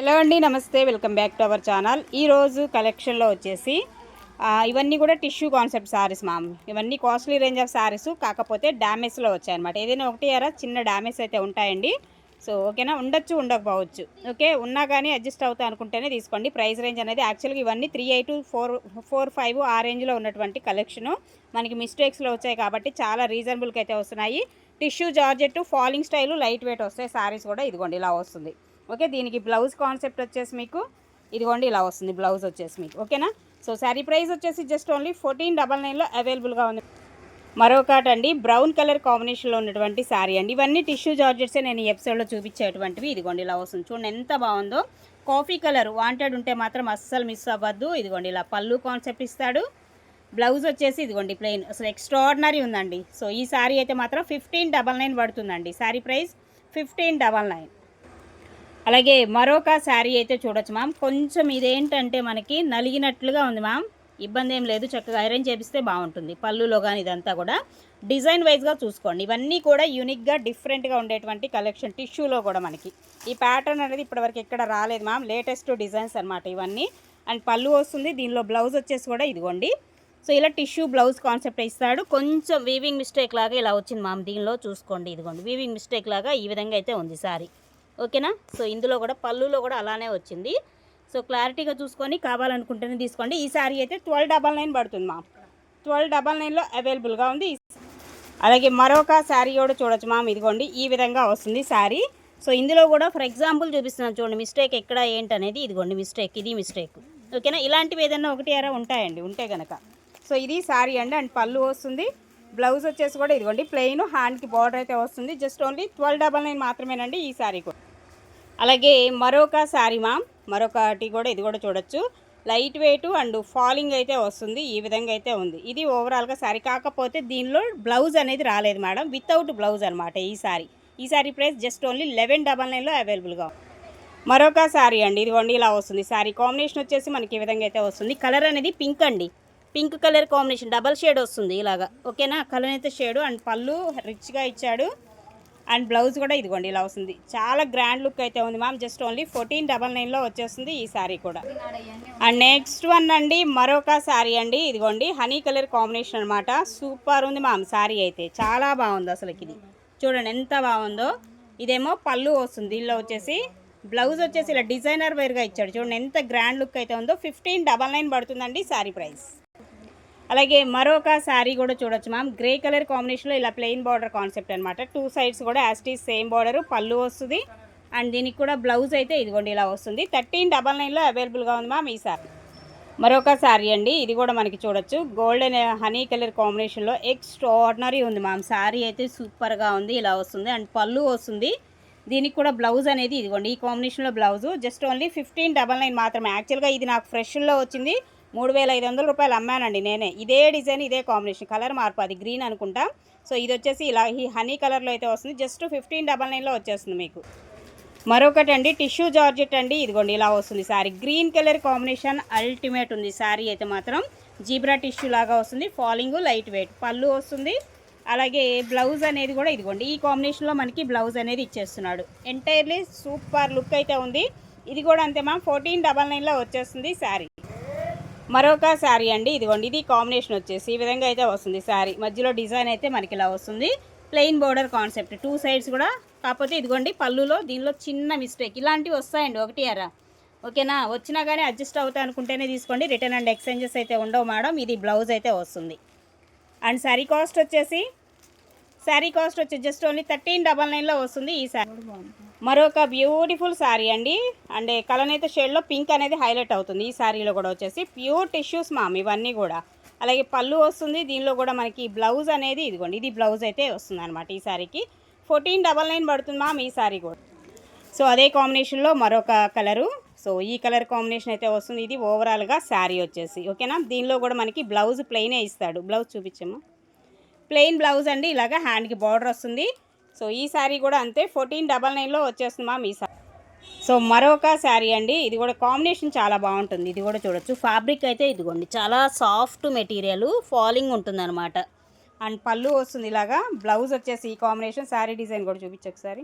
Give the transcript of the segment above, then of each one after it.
Hello అండి నమస్తే. Welcome back to our channel. ఈరోజు కలెక్షన్లో వచ్చేసి ఇవన్నీ కూడా టిష్యూ కాన్సెప్ట్ సారీస్ మామ్. ఇవన్నీ కాస్ట్లీ రేంజ్ ఆఫ్ సారీస్ కాకపోతే డ్యామేజ్లో వచ్చాయన్నమాట ఏదైనా ఒకటి అరా చిన్న డ్యామేజ్ అయితే ఉంటాయండి. సో ఓకేనా? ఉండొచ్చు ఉండకపోవచ్చు. ఓకే? ఉన్నా కానీ అడ్జస్ట్ అవుతా అనుకుంటేనే తీసుకోండి. ప్రైస్ రేంజ్ అనేది యాక్చువల్గా ఇవన్నీ three eight four four five ఆ రేంజ్లో ఉన్నటువంటి కలెక్షను. మనకి మిస్టేక్స్లో వచ్చాయి కాబట్టి చాలా రీజనబుల్కి అయితే వస్తున్నాయి. Tissue georgette falling style light weight వస్తాయి. సారీస్ కూడా ఇదిగోండి ఇలా వస్తుంది. ఓకే దీనికి బ్లౌజ్ కాన్సెప్ట్ వచ్చేసి మీకు ఇదిగోండి ఇలా వస్తుంది బ్లౌజ్ వచ్చేసి మీకు ఓకేనా? సో శారీ ప్రైస్ వచ్చేసి జస్ట్ ఓన్లీ ఫోర్టీన్ డబల్ నైన్లో అవైలబుల్గా ఉంది. మరొకటి అండి బ్రౌన్ కలర్ కాంబినేషన్లో ఉన్నటువంటి శారీ అండి. ఇవన్నీ టిష్యూ జార్జెట్సే నేను ఈ ఎపిసోడ్లో చూపించేటువంటివి. ఇదిగోండి ఇలా వస్తుంది. చూడండి ఎంత బాగుందో. కాఫీ కలర్ వాంటెడ్ ఉంటే మాత్రం అస్సలు మిస్ అవ్వద్దు. ఇదిగోండి ఇలా పళ్ళు కాన్సెప్ట్ ఇస్తాడు. బ్లౌజ్ వచ్చేసి ఇదిగోండి ప్లెయిన్ అసలు ఎక్స్ట్రాడినరీ ఉందండి. సో ఈ శారీ అయితే మాత్రం ఫిఫ్టీన్ డబల్ నైన్ పడుతుందండి. Sari price fifteen double nine అలాగే మరొక శారీ అయితే చూడొచ్చు మ్యామ్ కొంచెం ఇదేంటంటే మనకి నలిగినట్లుగా ఉంది మ్యామ్ ఇబ్బంది ఏం లేదు చక్కగా ఐరన్ చేపిస్తే బాగుంటుంది. పళ్ళులో కానీ ఇదంతా కూడా. డిజైన్ వైజ్గా చూసుకోండి. ఇవన్నీ కూడా యూనిక్గా డిఫరెంట్గా ఉండేటువంటి కలెక్షన్ టిష్యూలో కూడా మనకి. ఈ ప్యాటర్న్ అనేది ఇప్పటివరకు ఎక్కడ రాలేదు మ్యామ్ లేటెస్ట్ డిజైన్స్ అనమాట ఇవన్నీ. అండ్ పళ్ళు వస్తుంది. దీనిలో బ్లౌజ్ వచ్చేసి కూడా ఇదిగోండి. సో ఇలా టిష్యూ బ్లౌజ్ కాన్సెప్ట్ ఇస్తాడు. కొంచెం వీవింగ్ మిస్టేక్ లాగా ఇలా వచ్చింది మ్యామ్ దీనిలో చూసుకోండి ఇదిగోండి. వీవింగ్ మిస్టేక్ లాగా ఈ విధంగా అయితే ఉంది సారీ ఓకేనా? సో ఇందులో కూడా పళ్ళులో కూడా అలానే వచ్చింది. సో క్లారిటీగా చూసుకొని కావాలనుకుంటేనే తీసుకోండి. ఈ శారీ అయితే ట్వెల్వ్ డబల్ నైన్ పడుతుంది మా ట్వెల్వ్ డబల్ నైన్లో అవైలబుల్గా ఉంది. అలాగే మరొక శారీ కూడా చూడొచ్చు మామ్. ఇదిగోండి ఈ విధంగా వస్తుంది శారీ. సో ఇందులో కూడా ఫర్ ఎగ్జాంపుల్ చూపిస్తున్నాను చూడండి మిస్టేక్ ఎక్కడ ఏంటనేది ఇదిగోండి మిస్టేక్ ఇది మిస్టేక్. ఓకేనా? ఇలాంటివి ఏదైనా ఒకటి అరా ఉంటాయండి ఉంటే కనుక సో ఇది శారీ అండి అండ్ పళ్ళు వస్తుంది. బ్లౌజ్ వచ్చేసి కూడా ఇదిగోండి ప్లెయిన్ హ్యాండ్కి బార్డర్ అయితే వస్తుంది. Just only twelve double nine మాత్రమేనండి ఈ శారీ కూడా. అలాగే మరొక శారీ మామ్ మరొకటి కూడా ఇది కూడా చూడొచ్చు. లైట్ వెయిట్ అండ్ ఫాలింగ్ అయితే వస్తుంది ఈ విధంగా అయితే ఉంది. ఇది ఓవరాల్గా శారీ. కాకపోతే దీనిలో బ్లౌజ్ అనేది రాలేదు మేడం వితౌట్ బ్లౌజ్ అనమాట ఈ శారీ. ఈ sari price just only eleven double నైన్లో అవైలబుల్గా ఉంది. మరొక శారీ అండి ఇదిగోండి ఇలా వస్తుంది. శారీ కాంబినేషన్ వచ్చేసి మనకి ఈ విధంగా అయితే వస్తుంది. కలర్ అనేది పింక్ అండి. Pink colour combination double shade వస్తుంది ఇలాగా. ఓకేనా కలర్ అయితే షేడు అండ్ పళ్ళు రిచ్గా ఇచ్చాడు. అండ్ బ్లౌజ్ కూడా ఇదిగోండి ఇలా వస్తుంది. చాలా గ్రాండ్ లుక్ అయితే ఉంది ma'am. Just only fourteen double నైన్లో వచ్చేస్తుంది ఈ శారీ కూడా. అండ్ నెక్స్ట్ వన్ అండి మరొక శారీ అండి. ఇదిగోండి హనీ కలర్ కాంబినేషన్ అనమాట సూపర్ ఉంది మ్యామ్ శారీ అయితే. చాలా బాగుంది అసలుకి ఇది. చూడండి ఎంత బాగుందో. ఇదేమో పళ్ళు వస్తుంది దీనిలో వచ్చేసి. బ్లౌజ్ వచ్చేసి ఇలా డిజైనర్ వేర్గా ఇచ్చాడు. చూడండి ఎంత గ్రాండ్ లుక్ అయితే ఉందో. ఫిఫ్టీన్ డబల్ నైన్ పడుతుందండి శారీ ప్రైస్. అలాగే మరొక శారీ కూడా చూడొచ్చు మ్యామ్. గ్రే కలర్ కాంబినేషన్లో ఇలా ప్లెయిన్ బార్డర్ కాన్సెప్ట్ అనమాట టూ సైడ్స్ కూడా యాస్టీస్ సేమ్ బార్డర్ పళ్ళు వస్తుంది. అండ్ దీనికి కూడా బ్లౌజ్ అయితే ఇదిగోండి ఇలా వస్తుంది. థర్టీన్ డబల్ నైన్లో అవైలబుల్గా ఉంది మ్యామ్ ఈ సారీ మరొక శారీ అండి ఇది కూడా మనకి చూడొచ్చు. గోల్డెన్ హనీ కలర్ కాంబినేషన్లో ఎక్స్ట్రాడినరీ ఉంది మ్యామ్. శారీ అయితే సూపర్గా ఉంది ఇలా వస్తుంది. అండ్ పళ్ళు వస్తుంది. దీనికి కూడా బ్లౌజ్ అనేది ఇదిగోండి ఈ కాంబినేషన్లో blouse. Just only fifteen double nine మాత్రమే. యాక్చువల్గా ఇది నాకు ఫ్రెష్లో వచ్చింది. మూడు వేల ఐదు వందల రూపాయలు అమ్మానండి నేనే. ఇదే డిజైన్ ఇదే కాంబినేషన్. కలర్ మార్పు అది గ్రీన్ అనుకుంటా. సో ఇది వచ్చేసి ఇలా ఈ హనీ కలర్లో అయితే వస్తుంది. జస్ట్ ఫిఫ్టీన్ డబల్ నైన్లో వచ్చేస్తుంది మీకు. మరొకటి అండి టిష్యూ జార్జెట్ అండి. ఇదిగోండి ఇలా వస్తుంది sari. Green colour combination ultimate ఉంది సారీ అయితే మాత్రం. జీబ్రా టిష్యూ లాగా వస్తుంది. Falling light weight. పళ్ళు వస్తుంది. అలాగే బ్లౌజ్ అనేది కూడా ఇదిగోండి. ఈ కాంబినేషన్లో మనకి బ్లౌజ్ అనేది ఇచ్చేస్తున్నాడు. ఎంటైర్లీ సూపర్ లుక్ అయితే ఉంది. ఇది కూడా అంతే మ్యామ్. ఫోర్టీన్ డబల్ నైన్లో వచ్చేస్తుంది శారీ మరొక శారీ అండి ఇదిగోండి. ఇది కాంబినేషన్ వచ్చేసి ఈ విధంగా అయితే వస్తుంది శారీ. మధ్యలో డిజైన్ అయితే మనకి ఇలా వస్తుంది. Plain border concept two sides కూడా. కాకపోతే ఇదిగోండి పళ్ళులో దీనిలో చిన్న మిస్టేక్ ఇలాంటివి వస్తాయండి ఒకటి అరా. ఓకేనా? వచ్చినా కానీ అడ్జస్ట్ అవుతా అనుకుంటేనే తీసుకోండి. రిటర్న్ అండ్ ఎక్స్చేంజెస్ అయితే ఉండవు మేడం. ఇది బ్లౌజ్ అయితే వస్తుంది. అండ్ శారీ కాస్ట్ వచ్చేసి శారీ కాస్ట్ వచ్చి జస్ట్ ఓన్లీ థర్టీన్ డబల్ నైన్లో వస్తుంది ఈ శారీ. మరొక బ్యూటిఫుల్ శారీ అండి. అండ్ కలనైతే షేడ్లో పింక్ అనేది హైలైట్ అవుతుంది. ఈ శారీలో కూడా వచ్చేసి ప్యూర్ టిష్యూస్ మామ్ ఇవన్నీ కూడా. అలాగే పళ్ళు వస్తుంది. దీనిలో కూడా మనకి బ్లౌజ్ అనేది ఇదిగోండి ఇది బ్లౌజ్ అయితే వస్తుంది అనమాట ఈ శారీకి. ఫోర్టీన్ డబల్ నైన్ పడుతుంది మామ్ ఈ శారీ కూడా. సో అదే కాంబినేషన్లో మరొక కలరు సో ఈ కలర్ కాంబినేషన్ అయితే వస్తుంది. ఇది ఓవరాల్గా శారీ వచ్చేసి. ఓకేనా దీనిలో కూడా మనకి బ్లౌజ్ ప్లెయినే ఇస్తాడు. బ్లౌజ్ చూపించమ్మా. ప్లెయిన్ బ్లౌజ్ అండి ఇలాగ హ్యాండ్కి బార్డర్ వస్తుంది. సో ఈ శారీ కూడా అంతే ఫోర్టీన్ డబల్ నైన్లో వచ్చేస్తుంది మ్యామ్ ఈ శారీ. సో మరొక శారీ అండి. ఇది కూడా కాంబినేషన్ చాలా బాగుంటుంది. ఇది కూడా చూడొచ్చు. ఫ్యాబ్రిక్ అయితే ఇదిగోండి. చాలా సాఫ్ట్ మెటీరియల్ ఫాలింగ్ ఉంటుంది అనమాట అండ్ పళ్ళు వస్తుంది ఇలాగా. బ్లౌజ్ వచ్చేసి ఈ కాంబినేషన్. శారీ డిజైన్ కూడా చూపించు ఒకసారి.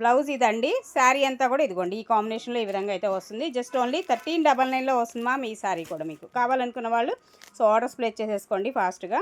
బ్లౌజ్ ఇదండి. శారీ అంతా కూడా ఇదిగోండి. ఈ కాంబినేషన్లో ఈ విధంగా అయితే వస్తుంది. జస్ట్ ఓన్లీ థర్టీన్ డబల్ నైన్లో వస్తుంది మ్యామ్ ఈ శారీ కూడా మీకు. కావాలనుకున్న వాళ్ళు సో ఆర్డర్స్ ప్లేస్ చేసేసుకోండి ఫాస్ట్గా.